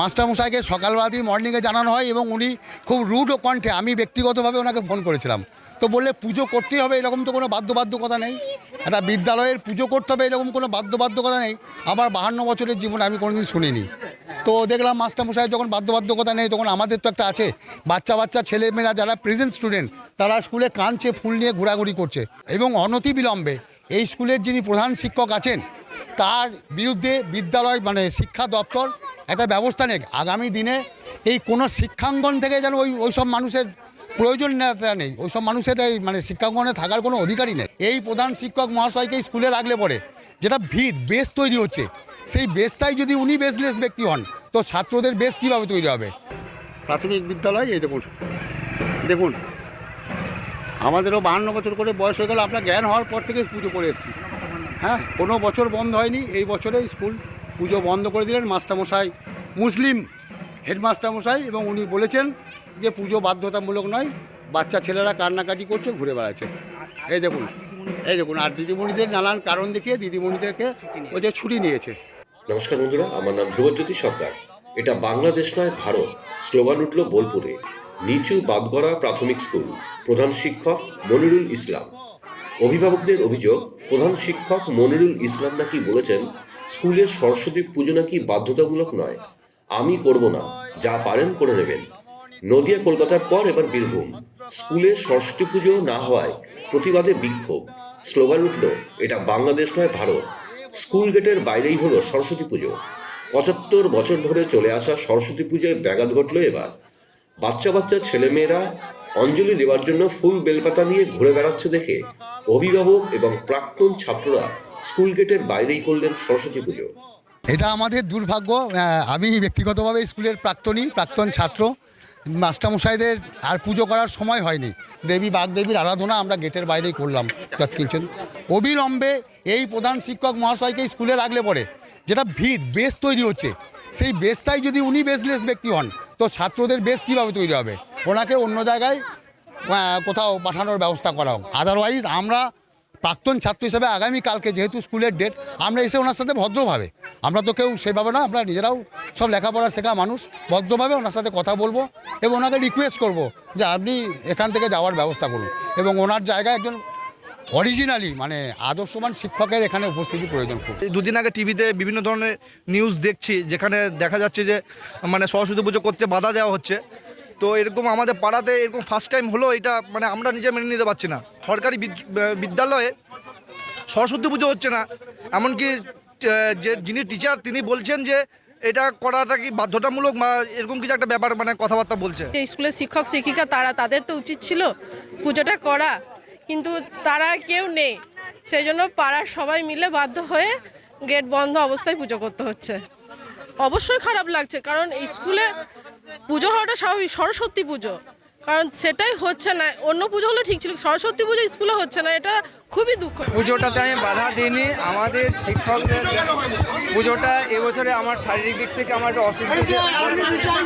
মাস্টারমশাইকে সকালবেলাতেই মর্নিংয়ে জানানো হয় এবং উনি খুব রুড ও কণ্ঠে, আমি ব্যক্তিগতভাবে ওনাকে ফোন করেছিলাম। তো বললে, পুজো করতেই হবে, এরকম তো কোনো বাধ্যবাধ্যকতা নেই। একটা বিদ্যালয়ের পুজো করতে হবে, এরকম কোনো বাধ্যবাধ্যকতা নেই। আমার বাহান্ন বছরের জীবনে আমি কোনোদিন শুনিনি। তো দেখলাম, মাস্টারমশাই যখন বাধ্যবাধ্যকতা নেই, তখন আমাদের তো একটা আছে। বাচ্চা বাচ্চা ছেলেমেয়েরা যারা প্রেজেন্ট স্টুডেন্ট তারা স্কুলে কাঁদছে, ফুল নিয়ে ঘোরাঘুরি করছে। এবং অনতিবিলম্বে এই স্কুলের যিনি প্রধান শিক্ষক আছেন, তার বিরুদ্ধে বিদ্যালয় মানে শিক্ষা দপ্তর একটা ব্যবস্থা নেই আগামী দিনে এই কোনো শিক্ষাঙ্গন থেকে যেন ওই ওই সব মানুষের প্রয়োজন নেই। ওই সব মানুষের এই মানে শিক্ষাঙ্গনে থাকার কোনো অধিকারই নেই। এই প্রধান শিক্ষক মহাশয়কে স্কুলে রাখলে পরে যেটা ভিত বেস তৈরি হচ্ছে। সেই বেসটাই যদি উনি বেসলেস ব্যক্তি হন, তো ছাত্রদের বেস কীভাবে তৈরি হবে? প্রাথমিক বিদ্যালয়, এই দেখুন। দেখুন, আমাদেরও বাহান্ন বছর করে বয়স হয়ে গেল। আপনার জ্ঞান হওয়ার পর থেকে পুজো করে এসেছি। হ্যাঁ কোনো বছর বন্ধ হয়নি। এই বছরে স্কুল পুজো বন্ধ করে দিলেন মাস্টারমশাই। মুসলিম হেডমাস্টারমশাই এবং উনি বলেছেন যে পুজো বাধ্যতামূলক নয়, বাচ্চা ছেলেরা কান্নাকাটি করছে, ঘুরে বেড়াচ্ছে। এই দেখুন এই দেখুন, আর দিদিমণিদের নানান কারণ দেখিয়ে দিদিমণিদেরকে ওদের ছুটি নিয়েছে। নমস্কার বন্ধুরা, আমার নাম ধ্রুবজ্যোতি সরকার। এটা বাংলাদেশ নয়, ভারত। স্লোগান উঠল বোলপুরে, নিচু বাদগড়া প্রাথমিক স্কুল, প্রধান শিক্ষক মনিরুল ইসলাম। অভিভাবকদের অভিযোগ, প্রধান শিক্ষক মনিরুল ইসলাম নাকি বলেছেন স্কুলের সরস্বতী পুজো নাকি বাধ্যতামূলক নয়? আমি করব না, যা পারেন করে নেবেন নদিয়া, কলকাতার পর এবার বীরভূম। স্কুলে সরস্বতী পুজো না হওয়ায় প্রতিবাদে বিক্ষোভ। স্লোগান উঠল, এটা বাংলাদেশ নয়, ভারত। স্কুল গেটের বাইরেই হলো সরস্বতী পুজো। পঁচাত্তর বছর ধরে চলে আসা সরস্বতী পুজোয় ব্যাঘাত ঘটল এবার। বাচ্চা বাচ্চা ছেলেমেয়েরা অঞ্জলি দেওয়ার জন্য ফুল বেলপাতা নিয়ে ঘুরে বেড়াচ্ছে দেখে অভিভাবক এবং প্রাক্তন ছাত্ররা স্কুল গেটের বাইরেই করলেন সরস্বতী পুজো। এটা আমাদের দুর্ভাগ্য আমি ব্যক্তিগতভাবে স্কুলের প্রাক্তনী, প্রাক্তন ছাত্র। মাস্টারমশাইদের আর পুজো করার সময় হয়নি। দেবী, বাগদেবীর আরাধনা আমরা গেটের বাইরেই করলাম কিনছেন। অবিলম্বে এই প্রধান শিক্ষক মহাশয়কে স্কুলে রাখলে পরে যেটা ভিত বেস তৈরি হচ্ছে। সেই বেসটাই যদি উনি বেসলেস ব্যক্তি হন, তো ছাত্রদের বেস কীভাবে তৈরি হবে? ওনাকে অন্য জায়গায় কোথাও পাঠানোর ব্যবস্থা করা হোক। আদারওয়াইজ আমরা প্রাক্তন ছাত্র হিসেবে আগামীকালকে যেহেতু স্কুলের ডেট আমরা এসে ওনার সাথে ভদ্রভাবে, আমরা তো কেউ সেভাবে না, আমরা নিজেরাও সব লেখাপড়া শেখা মানুষ, ভদ্রভাবে ওনার সাথে কথা বলব এবং ওনাকে রিকোয়েস্ট করব যে আপনি এখান থেকে যাওয়ার ব্যবস্থা করুন। এবং ওনার জায়গায় একজন অরিজিনালি মানে আদর্শমান শিক্ষকের এখানে উপস্থিতি প্রয়োজন খুব। দুদিন আগে টিভিতে বিভিন্ন ধরনের নিউজ দেখছি, যেখানে দেখা যাচ্ছে যে মানে সরস্বতী পুজো করতে বাধা দেওয়া হচ্ছে। তো এরকম আমাদের পাড়াতে এরকম ফার্স্ট টাইম হলো, এটা মানে আমরা নিজে মেনে নিতে পারছি না। সরকারি বিদ- বিদ্যালয়ে সরস্বতী পুজো হচ্ছে না। এমনকি যে যিনি টিচার তিনি বলছেন যে এটা করাটা কি বাধ্যতামূলক বা এরকম কিছু একটা ব্যাপার মানে কথাবার্তা বলছে। স্কুলের শিক্ষক, শিক্ষিকা, তারা তাদের তো উচিত ছিল পুজোটা করা, কিন্তু তারা কেউ নেই। সেই জন্য পাড়ার সবাই মিলে বাধ্য হয়ে গেট বন্ধ অবস্থায় পুজো করতে হচ্ছে। অবশ্যই খারাপ লাগছে, কারণ স্কুলে পুজো হওয়াটা স্বাভাবিক, সরস্বতী পুজো। কারণ সেটাই হচ্ছে না, অন্য পুজো হলে ঠিক ছিল, সরস্বতী পুজো স্কুলে হচ্ছে না, এটা খুবই দুঃখ। পুজোটাতে আমি বাধা দিইনি, আমাদের শিক্ষকদের পুজোটা এবছরে আমার শারীরিক দিক থেকে আমার একটু ছিল।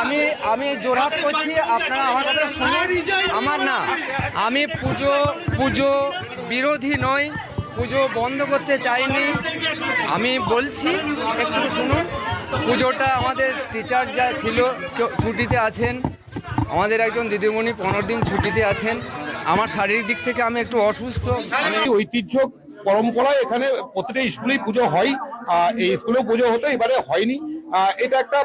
আমি আমি জোরহাট করছি, আপনারা আমার কথা শুনুন। আমার না, আমি পুজো পুজো বিরোধী নই পুজো বন্ধ করতে চাইনি। আমি বলছি, একটু শুনুন। পুজোটা আমাদের টিচার যা ছিল ছুটিতে আছেন। আমাদের একজন দিদিমণি পনেরো দিন ছুটিতে আছেন। আমার শারীরিক দিক থেকে আমি একটু অসুস্থ। ঐতিহ্য পরম্পরায় এখানে প্রতিটা স্কুলেই পুজো হয়। এই স্কুলেও পুজো হতো, এবারে হয়নি। এটা একটা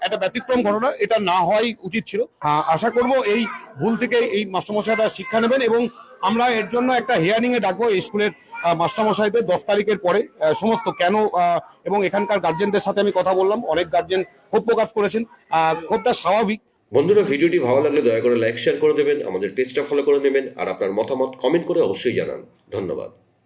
একটা ব্যতিক্রম ঘটনা এটা না হওয়াই উচিত ছিল। আহ, আশা করব এই ভুল থেকে এই মাস্টারমশাইরা শিক্ষা নেবেন এবং আমরা এর জন্য একটা হিয়ারিং এ ডাকবো এই স্কুলের মাস্টারমশাইদের দশ তারিখের পরে। আহ, সমস্ত কেন আহ, এবং এখানকার গার্জেনদের সাথে আমি কথা বললাম। অনেক গার্জেন ক্ষোভ প্রকাশ করেছেন। আহ, ক্ষোভটা স্বাভাবিক। বন্ধুরা ভিডিওটি ভালো লাগলে দয়া করে লাইক শেয়ার করে দেবেন। আমাদের পেজটা ফলো করে নেবেন। আর আপনার মতামত কমেন্ট করে অবশ্যই জানান। ধন্যবাদ।